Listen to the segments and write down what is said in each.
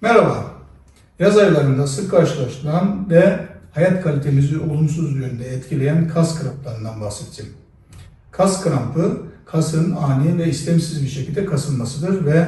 Merhaba. Yaz aylarında sık karşılaşılan ve hayat kalitemizi olumsuz yönde etkileyen kas kramplarından bahsedeceğim. Kas krampı, kasın ani ve istemsiz bir şekilde kasılmasıdır ve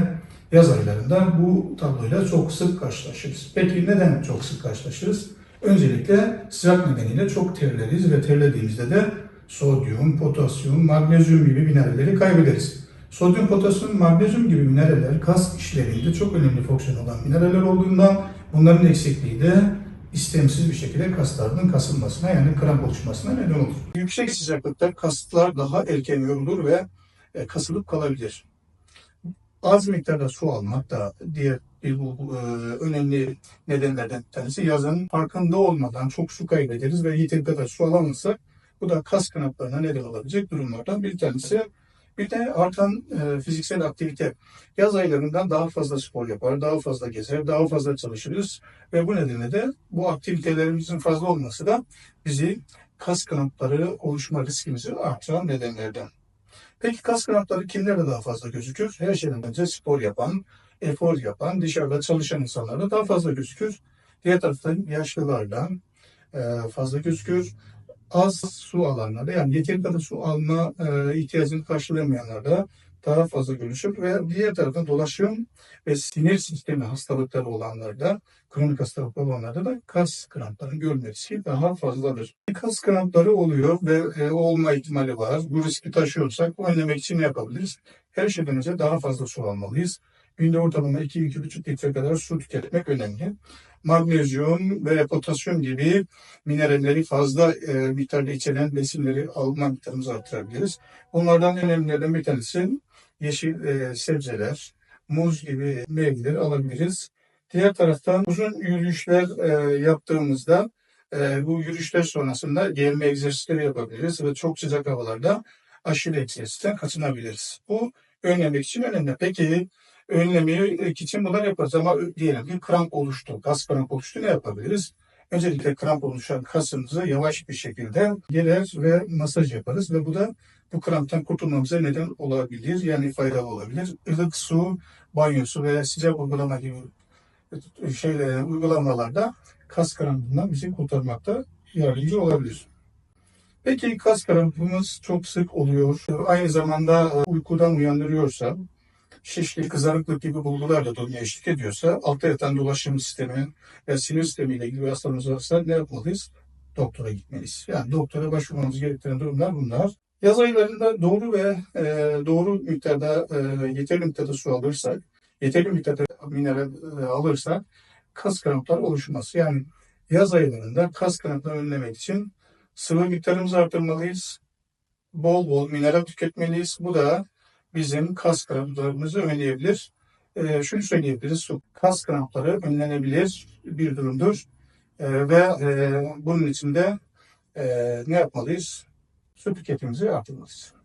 yaz aylarında bu tabloyla çok sık karşılaşırız. Peki neden çok sık karşılaşırız? Öncelikle sıcak nedeniyle çok terleriz ve terlediğimizde de sodyum, potasyum, magnezyum gibi mineralleri kaybederiz. Sodyum, potasyum, magnezyum gibi mineraller kas işlevinde çok önemli fonksiyon olan mineraller olduğundan bunların eksikliği de istemsiz bir şekilde kasların kasılmasına yani kramp oluşmasına neden olur. Yüksek sıcaklıkta kaslar daha erken yorulur ve e, kasılıp kalabilir. Az miktarda su almak da diğer bir bu, e, önemli nedenlerden bir tanesi. Yazın farkında olmadan çok su kaybederiz ve yeteri kadar su alamazsak bu da kas kramplarına neden olabilecek durumlardan bir tanesi. Bir de artan e, fiziksel aktivite. Yaz aylarında daha fazla spor yapar, daha fazla gezer, daha fazla çalışırız. Ve bu nedenle de bu aktivitelerimizin fazla olması da bizi kas krampları oluşma riskimizi artıran nedenlerden. Peki kas krampları kimlerde daha fazla gözükür? Her şeyden önce spor yapan, efor yapan, dışarıda çalışan insanlarda daha fazla gözükür. Diğer taraftan yaşlılarda e, fazla gözükür az su alanlarda yani yeteri kadar su alma e, ihtiyacını karşılayamayanlarda daha fazla görüşür ve diğer taraftan dolaşım ve sinir sistemi hastalıkları olanlarda, kronik hastalıklar olanlarda da kas kramplarının görülme riski daha fazladır. Kas krampları oluyor ve e, olma ihtimali var. Bu riski taşıyorsak önlemek için ne yapabiliriz? Her şeyden önce daha fazla su almalıyız. Günde ortalama 2-2,5 litre kadar su tüketmek önemli magnezyum ve potasyum gibi mineralleri fazla e, miktarda içeren besinleri alma miktarımızı artırabiliriz. Bunlardan en önemlilerden bir tanesi yeşil e, sebzeler, muz gibi meyveleri alabiliriz. Diğer taraftan uzun yürüyüşler e, yaptığımızda e, bu yürüyüşler sonrasında germe egzersizleri yapabiliriz ve çok sıcak havalarda aşırı egzersizden kaçınabiliriz. Bu önlemek için önemli. Peki önlemek için bunlar yaparız ama diyelim ki kramp oluştu, kas kramp oluştu ne yapabiliriz? Öncelikle kramp oluşan kasımızı yavaş bir şekilde gelir ve masaj yaparız ve bu da bu kramptan kurtulmamıza neden olabilir. Yani faydalı olabilir. Ilık su, banyosu veya sıcak uygulama gibi şeyler, uygulamalarda kas krampından bizi kurtarmakta yardımcı olabilir. Peki kas krampımız çok sık oluyor. Aynı zamanda uykudan uyandırıyorsa şişlik, kızarıklık gibi bulgular da duruma eşlik ediyorsa, altta yatan dolaşım sistemi ve sinir sistemiyle ilgili hastalığımız varsa ne yapmalıyız? Doktora gitmeliyiz. Yani doktora başvurmamız gereken durumlar bunlar. Yaz aylarında doğru ve e, doğru miktarda, e, yeterli miktarda su alırsak, yeterli miktarda mineral e, alırsak kas kramplar oluşmaz. Yani yaz aylarında kas kramplarını önlemek için sıvı miktarımızı artırmalıyız. Bol bol mineral tüketmeliyiz. Bu da bizim kas kramplarımızı önleyebilir. E, şunu söyleyebiliriz, kas krampları önlenebilir bir durumdur. E, ve e, bunun için de e, ne yapmalıyız? Su tüketimimizi artırmalıyız.